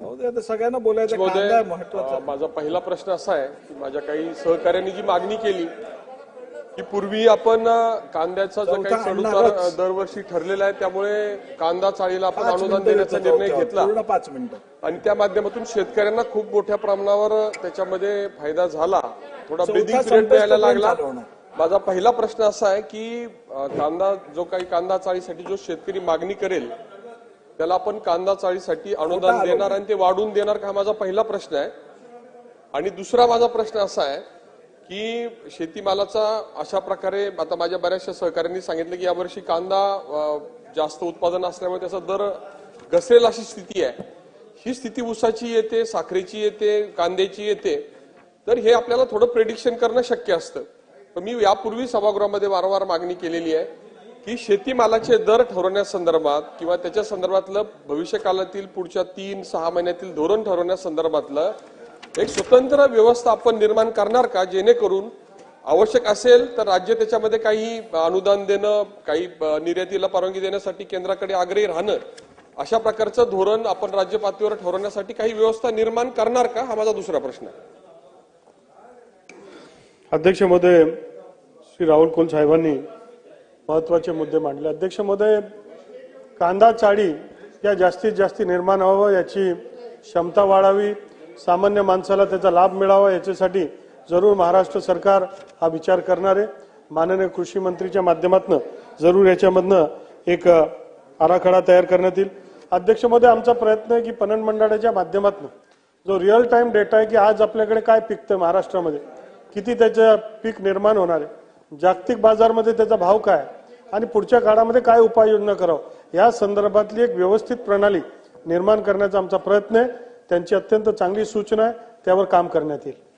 हो आता सगळ्यांना बोलायचं महत्त्वाचा माझा पहिला प्रश्न असा आहे की माझ्या काही सहकार्यांनी जी मागणी केली की पूर्वी आपण कांद्याचा जो काही चढउतार. दरवर्षी ठरलेला आहे त्यामुळे कांदा चाळीला आपण अनुदान देण्याचा निर्णय. घेतला पाच मिनिटं आणि त्या माध्यमातून शेतकऱ्यांना खूप मोठ्या प्रमाणावर त्याच्यामध्ये फायदा झाला थोडा ब्रिदिंग पिरियड तोपर्यंत लागला. माझा पहिला प्रश्न असा आहे की कांदा जो काही कांदा चाळीसाठी जो शेतकरी मागणी करेल त्याला आपण कांदा चाळीसाठी अनुदान. देणार आणि ते वाढवून देणार का हा माझा पहिला प्रश्न आहे. आणि दुसरा माझा प्रश्न असा आहे की शेतीमालाचा अशा प्रकारे आता माझ्या बऱ्याचशा सहकाऱ्यांनी सांगितलं की यावर्षी कांदा जास्त उत्पादन असल्यामुळे त्याचा दर घसरेल अशी स्थिती आहे. ही स्थिती ऊसाची येते साखरेची येते कांद्याची येते. तर हे आपल्याला थोडं प्रेडिक्शन करणं शक्य असतं. पण मी यापूर्वी सभागृहामध्ये वारंवार मागणी केलेली आहे. की शेतीमालाचे दर ठरवण्यासंदर्भात किंवा त्याच्या संदर्भातलं भविष्य काळातील पुढच्या तीन सहा महिन्यातील धोरण ठरवण्यासंदर्भातलं एक स्वतंत्र व्यवस्था आपण निर्माण करणार का? जेणेकरून आवश्यक असेल तर राज्य त्याच्यामध्ये काही अनुदान देणं काही निर्यातीला परवानगी देण्यासाठी केंद्राकडे आग्रही राहणं अशा प्रकारचं धोरण आपण राज्य पातळीवर ठरवण्यासाठी काही व्यवस्था निर्माण करणार का? हा माझा दुसरा प्रश्न आहे. अध्यक्ष महोदय श्री राहुल कुल साहेबांनी महत्त्वाचे मुद्दे मांडले. अध्यक्ष महोदय कांदा चाळी या जास्तीत जास्त निर्माण व्हावं याची क्षमता वाढावी सामान्य माणसाला त्याचा लाभ मिळावा याच्यासाठी जरूर महाराष्ट्र सरकार हा विचार करणार आहे. माननीय कृषी मंत्रीच्या माध्यमातून जरूर याच्यामधनं एक आराखडा तयार करण्यात येईल. अध्यक्ष महोदय आमचा प्रयत्न आहे की पणन मंडळाच्या माध्यमातून जो रिअल टाइम डेटा आहे की आज आपल्याकडे काय पिकतं महाराष्ट्रामध्ये किती त्याचं पीक निर्माण होणार आहे जागतिक बाजारमध्ये त्याचा भाव काय? आणि पुढच्या काळामध्ये काय उपाययोजना करावं? या संदर्भातली एक व्यवस्थित प्रणाली निर्माण करण्याचा आमचा प्रयत्न आहे. त्यांची अत्यंत चांगली सूचना आहे. त्यावर काम करण्यात येईल.